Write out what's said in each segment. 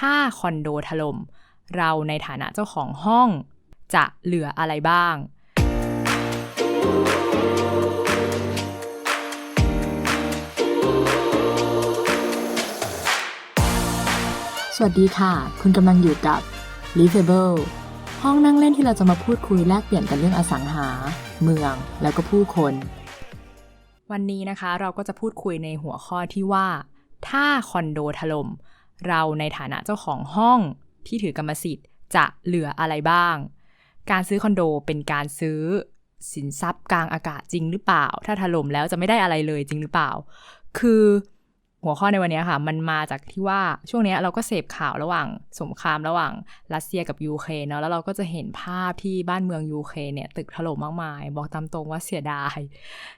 ถ้าคอนโดถล่มเราในฐานะเจ้าของห้อง จะเหลืออะไรบ้าง สวัสดีค่ะ คุณกำลังอยู่กับ l i v a b l e ห้องนั่งเล่นที่เราจะมาพูดคุยแลกเปลี่ยนกันเรื่องอสังหา เมือง แล้วก็ผู้คน วันนี้นะคะเราก็จะพูดคุยในหัวข้อที่ว่า ถ้าคอนโดถล่ม เราในฐานะเจ้าของห้องที่ถือกรรมสิทธิ์จะเหลืออะไรบ้าง การซื้อคอนโดเป็นการซื้อสินทรัพย์กลางอากาศจริงหรือเปล่า ถ้าถล่มแล้วจะไม่ได้อะไรเลยจริงหรือเปล่า คือหัวข้อในวันนี้ค่ะ มันมาจากที่ว่าช่วงนี้เราก็เสพข่าวระหว่างสงครามระหว่างรัสเซียกับยูเครนเนาะแล้วเราก็จะเห็นภาพที่บ้านเมืองยูเครนเนี่ยตึกถล่มมากมาย บอกตามตรงว่าเสียดาย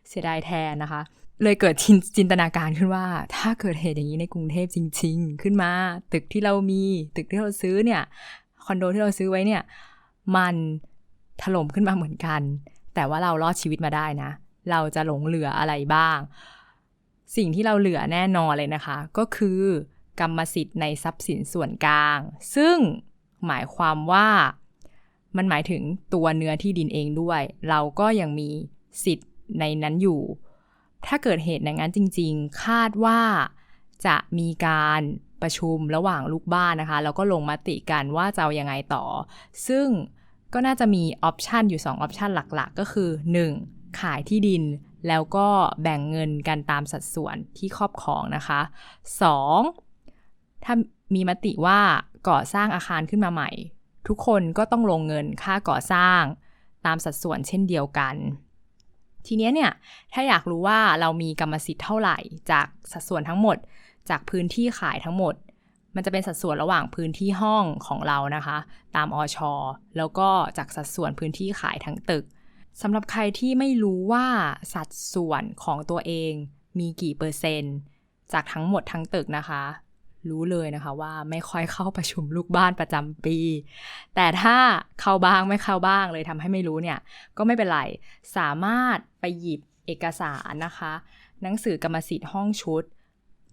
เสียดายแทนนะคะ เลยเกิดจินตนาการขึ้นว่า ถ้าเกิดเหตุอย่างนี้ในกรุงเทพจริง ๆ ขึ้นมา ตึกที่เรามีตึกที่เราซื้อเนี่ยคอนโดที่เราซื้อไว้เนี่ย มันถล่มขึ้นมาเหมือนกัน แต่ว่าเรารอดชีวิตมาได้นะ เราจะหลงเหลืออะไรบ้าง สิ่งที่เราเหลือแน่นอนเลยนะคะ ก็คือกรรมสิทธิ์ในทรัพย์สินส่วนกลาง ซึ่งหมายความว่ามันหมายถึงตัวเนื้อที่ดินเองด้วย เราก็ยังมีสิทธิ์ในนั้นอยู่ ถ้าเกิดเหตุอย่างนั้นจริง ๆ คาดว่าจะมีการประชุมระหว่างลูกบ้านนะคะ แล้วก็ลงมติกันว่าจะเอายังไงต่อ ซึ่งก็น่าจะมีออปชันอยู่2ออปชันหลักๆ ก็คือ 1. ขายที่ดิน แล้วก็แบ่งเงินกันตามสัดส่วนที่ครอบครองนะคะ 2. ถ้ามีมติว่าก่อสร้างอาคารขึ้นมาใหม่ ทุกคนก็ต้องลงเงินค่าก่อสร้างตามสัดส่วนเช่นเดียวกัน ทีนี้เนี่ยถ้าอยากรู้ว่าเรามีกรรมสิทธิ์เท่าไหร่ จากสัดส่วนทั้งหมด จากพื้นที่ขายทั้งหมด มันจะเป็นสัดส่วนระหว่างพื้นที่ห้องของเรานะคะ ตามอชอแล้วก็จากสัดส่วนพื้นที่ขายทั้งตึกสำหรับใครที่ไม่รู้ว่าสัดส่วนของตัวเองมีกี่เปอร์เซ็นต์ จากทั้งหมดทั้งตึกนะคะ รู้เลยนะคะว่าไม่ค่อยเข้าประชุมลูกบ้านประจำปี แต่ถ้าเข้าบ้างไม่เข้าบ้างเลยทำให้ไม่รู้เนี่ย ก็ไม่เป็นไร สามารถไปหยิบเอกสารนะคะ หนังสือกรรมสิทธิ์ห้องชุด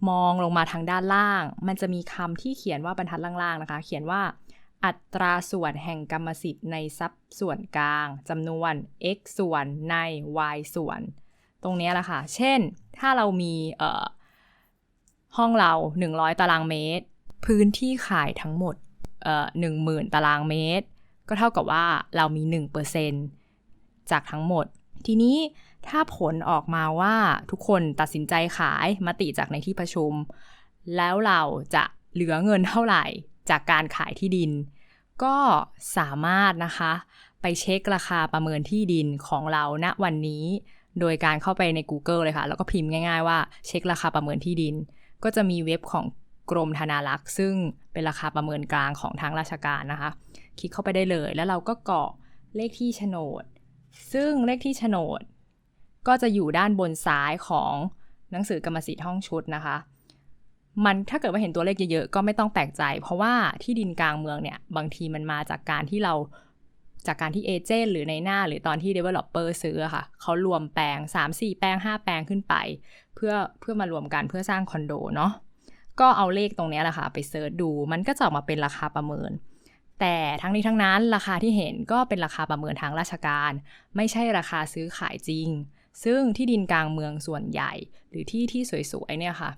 มองลงมาทางด้านล่าง มันจะมีคำที่เขียนว่าบรรทัดล่างๆนะคะ เขียนว่าอัตราส่วนแห่งกรรมสิทธิ์ในทรัพย์ส่วนกลางจำนวน x ส่วนใน y ส่วน ตรงนี้แหละค่ะ เช่น ถ้าเรามี ห้องเรา 100 ตารางเมตร พื้นที่ขายทั้งหมดหนึ่งหมื่นตารางเมตร ก็เท่ากับว่าเรามี 1%จากทั้งหมด ทีนี้ถ้าผลออกมาว่าทุกคนตัดสินใจขายมติจากในที่ประชุม แล้วเราจะเหลือเงินเท่าไหร่จากการขายที่ดิน ก็สามารถนะคะ ไปเช็คราคาประเมินที่ดินของเราณวันนี้ โดยการเข้าไปใน Google เลยค่ะ แล้วก็พิมพ์ง่าย ๆ ว่าเช็คราคาประเมินที่ดิน ก็จะมีเว็บของกรมธนารักษ์ ซึ่งเป็นราคาประเมินกลางของทางราชการนะคะ คลิกเข้าไปได้เลย แล้วเราก็กรอกเลขที่โฉนด ซึ่งเลขที่โฉนด ก็จะอยู่ด้านบนซ้ายของหนังสือกรรมสิทธิ์ห้องชุดนะคะ มันถ้าเกิดว่าเห็นตัวเลขเยอะๆ ก็ไม่ต้องแปลกใจ เพราะว่าที่ดินกลางเมืองเนี่ย บางทีมันมาจากการที่เราจากการที่เอเจนต์หรือในหน้าหรือตอนที่ developer ซื้อค่ะ เขารวมแปลง 3-4 แปลง 5 แปลงขึ้นไป เพื่อเพื่อมารวมกันเพื่อสร้างคอนโดเนาะก็เอาเลขตรงนี้แหละค่ะไปเซิร์ชดูมันก็จะออกมาเป็นราคาประเมิน แต่ทั้งนี้ทั้งนั้นราคาที่เห็นก็เป็นราคาประเมินทางราชการ ไม่ใช่ราคาซื้อขายจริง ซึ่งที่ดินกลางเมืองส่วนใหญ่ หรือที่ที่สวยๆเนี่ยค่ะ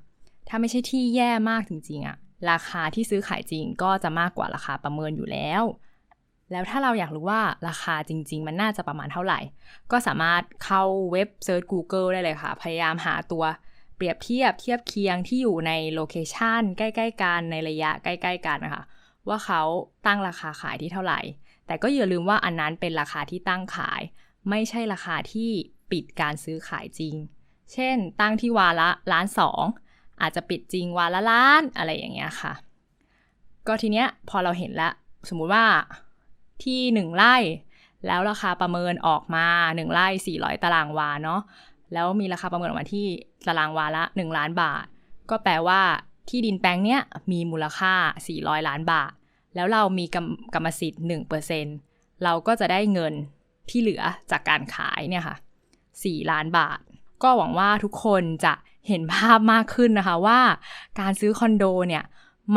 ถ้าไม่ใช่ที่แย่มากจริงๆอะราคาที่ซื้อขายจริงก็จะมากกว่าราคาประเมินอยู่แล้ว แล้วถ้าเราอยากรู้ว่าราคาจริง ๆ มันน่าจะประมาณเท่าไหร่ ก็สามารถเข้าเว็บเซิร์ช Google ได้เลยค่ะ พยายามหาตัวเปรียบเทียบเทียบเคียงที่อยู่ในโลเคชันใกล้ๆกันในระยะใกล้ ๆ กันนะคะว่าเขาตั้งราคาขายที่เท่าไหร่ แต่ก็อย่าลืมว่าอันนั้นเป็นราคาที่ตั้งขาย ไม่ใช่ราคาที่ปิดการซื้อขายจริง เช่น ตั้งที่วาละล้านสองอาจจะปิดจริงวาละล้านอะไรอย่างเงี้ยค่ะ ก็ทีเนี้ยพอเราเห็นแล้วสมมุติว่า ที่หนึ่งไร่ แล้วราคาประเมินออกมาหนึ่งไร่สี่ร้อยตารางวาเนาะแล้วมีราคาประเมินออกมาที่ตารางวาละหนึ่งล้านบาท ก็แปลว่าที่ดินแปลงเนี้ยมีมูลค่า 400 ล้านบาท แล้วเรามีกรกรรมสิทธิ์ 1%เราก็จะได้เงินที่เหลือจากการขายเนี่ยค่ะ 4 ล้านบาท ก็หวังว่าทุกคนจะเห็นภาพมากขึ้นนะคะว่าการซื้อคอนโดเนี่ย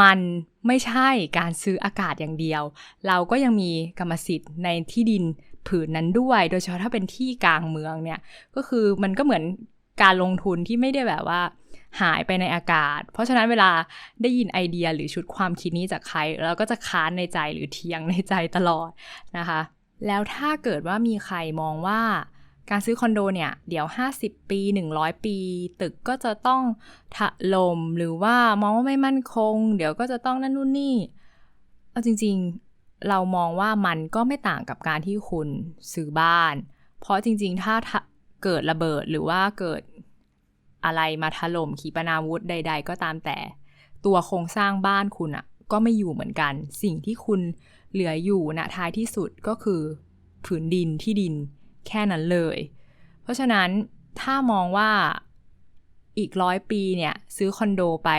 มันไม่ใช่การซื้ออากาศอย่างเดียว เราก็ยังมีกรรมสิทธิ์ในที่ดินผืนนั้นด้วย โดยเฉพาะถ้าเป็นที่กลางเมืองเนี่ย ก็คือมันก็เหมือนการลงทุนที่ไม่ได้แบบว่า หายไปในอากาศ เพราะฉะนั้นเวลาได้ยินไอเดียหรือชุดความคิดนี้จากใครเราก็จะค้านในใจหรือเทียงในใจตลอดนะคะ แล้วถ้าเกิดว่ามีใครมองว่า การซื้อคอนโดเนี่ย เดี๋ยว 50 ปี 100 ปี ตึกก็จะต้องถล่มหรือว่ามองว่าไม่มั่นคง เดี๋ยวก็จะต้องนั่นนู่นนี่เอาจริงๆเรามองว่ามันก็ไม่ต่างกับการที่คุณซื้อบ้าน เพราะจริงๆ ถ้าเกิดระเบิดหรือว่าเกิดอะไรมาถล่มขีปนาวุธใด ๆ ก็ตามแต่ ตัวโครงสร้างบ้านคุณอะก็ไม่อยู่เหมือนกัน สิ่งที่คุณเหลืออยู่นะท้ายที่สุดก็คือผืนดินที่ดิน แค่นั้นเลย เพราะฉะนั้นถ้ามองว่าอีกร้อยปีเนี่ยซื้อคอนโดไป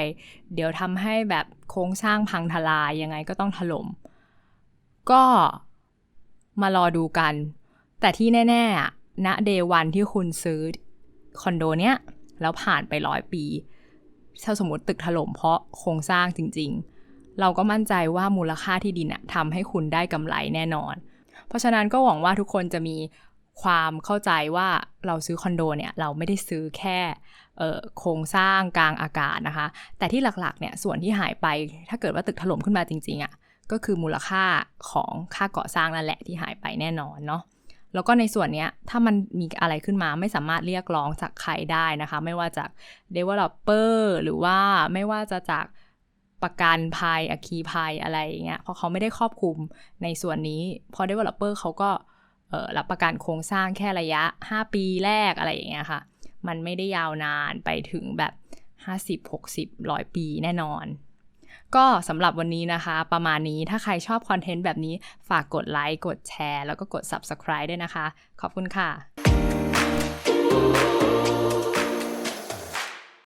เดี๋ยวทำให้แบบโครงสร้างพังทลายยังไงก็ต้องถล่มก็มารอดูกัน แต่ที่แน่ๆณเดวันที่คุณซื้อคอนโดเนี้ยแล้วผ่านไปร้อยปีถ้าสมมติตึกถล่มเพราะโครงสร้างจริง ๆ เราก็มั่นใจว่ามูลค่าที่ดินอะทำให้คุณได้กำไรแน่นอน เพราะฉะนั้นก็หวังว่าทุกคนจะมี ความเข้าใจว่าเราซื้อคอนโดเนี่ยเราไม่ได้ซื้อแค่โครงสร้างกลางอากาศนะคะ แต่ที่หลักๆเนี่ยส่วนที่หายไปถ้าเกิดว่าตึกถล่มขึ้นมาจริงๆอะ่ะก็คือมูลค่าของค่าก่อสร้างนั่นแหละที่หายไปแน่นอนเนาะแล้วก็ในส่วนนี้ถ้ามันมีอะไรขึ้นมาไม่สามารถเรียกร้องจากใครได้นะคะ ไม่ว่าจาก developer หรือว่าไม่ว่าจะจากประกันภัยอคีภัยอะไรอย่างเงี้ยเพราะเขาไม่ได้ครอบคลุมในส่วนนี้พอ developer เขาก็ รับประกันโครงสร้างแค่ระยะ 5 ปีแรกอะไรอย่างเงี้ยค่ะ มันไม่ได้ยาวนานไปถึงแบบ 50 60 100 ปีแน่นอน ก็สำหรับวันนี้นะคะ ประมาณนี้ถ้าใครชอบคอนเทนต์แบบนี้ฝากกดไลค์กดแชร์ แล้วก็กด Subscribe ด้วยนะคะ ขอบคุณค่ะ